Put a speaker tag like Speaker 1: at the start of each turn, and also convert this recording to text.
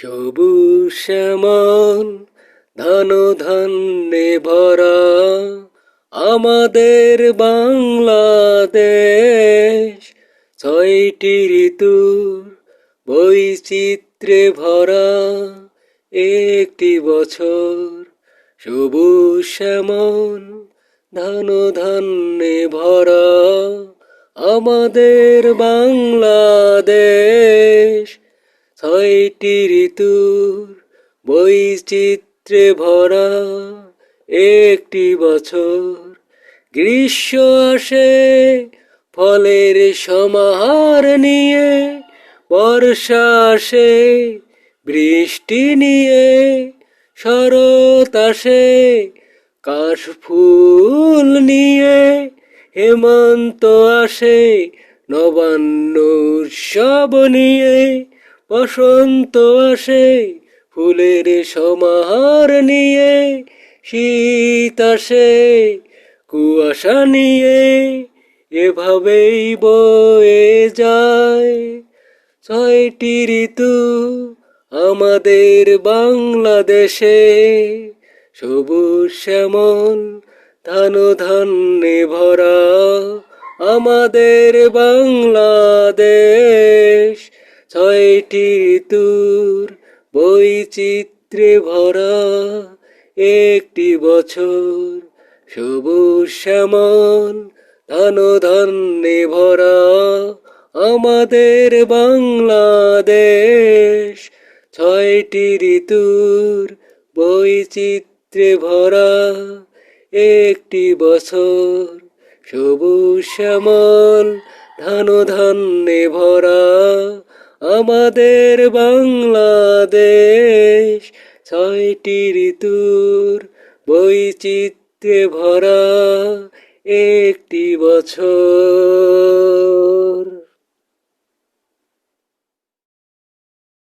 Speaker 1: সবুজ শ্যামল, ধান ধান্যে ভরা আমাদের বাংলাদেশ। ছয়টি ঋতুর বৈচিত্র্যে ভরা একটি বছর। সবুজ শ্যামল, ধান ধান্যে ভরা আমাদের বাংলাদেশ। ছয়টি ঋতুর বৈচিত্র্যে ভরা একটি বছর। গ্রীষ্ম আসে, ফলের সমাহার নিয়ে, বর্ষা আসে, বৃষ্টি নিয়ে, শরৎ আসে কাশফুল নিয়ে, হেমন্ত আসে, নবান্ন উৎসব নিয়ে। বসন্ত আসে ফুলের সমাহার নিয়ে, শীত আসে কুয়াশা নিয়ে, এভাবেই বয়ে যায়। ছয়টি ঋতু আমাদের বাংলাদেশে, সবুজ শ্যামল, ধান ধান্যে ভরা আমাদের বাংলাদেশ। ছয়টি ঋতুর বৈচিত্র্যে ভরা একটি বছর সবুজ শ্যামল ধান ধান্যে ভরা আমাদের বাংলাদেশ। ছয়টি ঋতুর বৈচিত্র্যে ভরা একটি বছর সবুজ শ্যামল ধান ধান্যে ভরা আমাদের বাংলাদেশ ছয়টি ঋতুর বৈচিত্র্যে ভরা একটি বছর।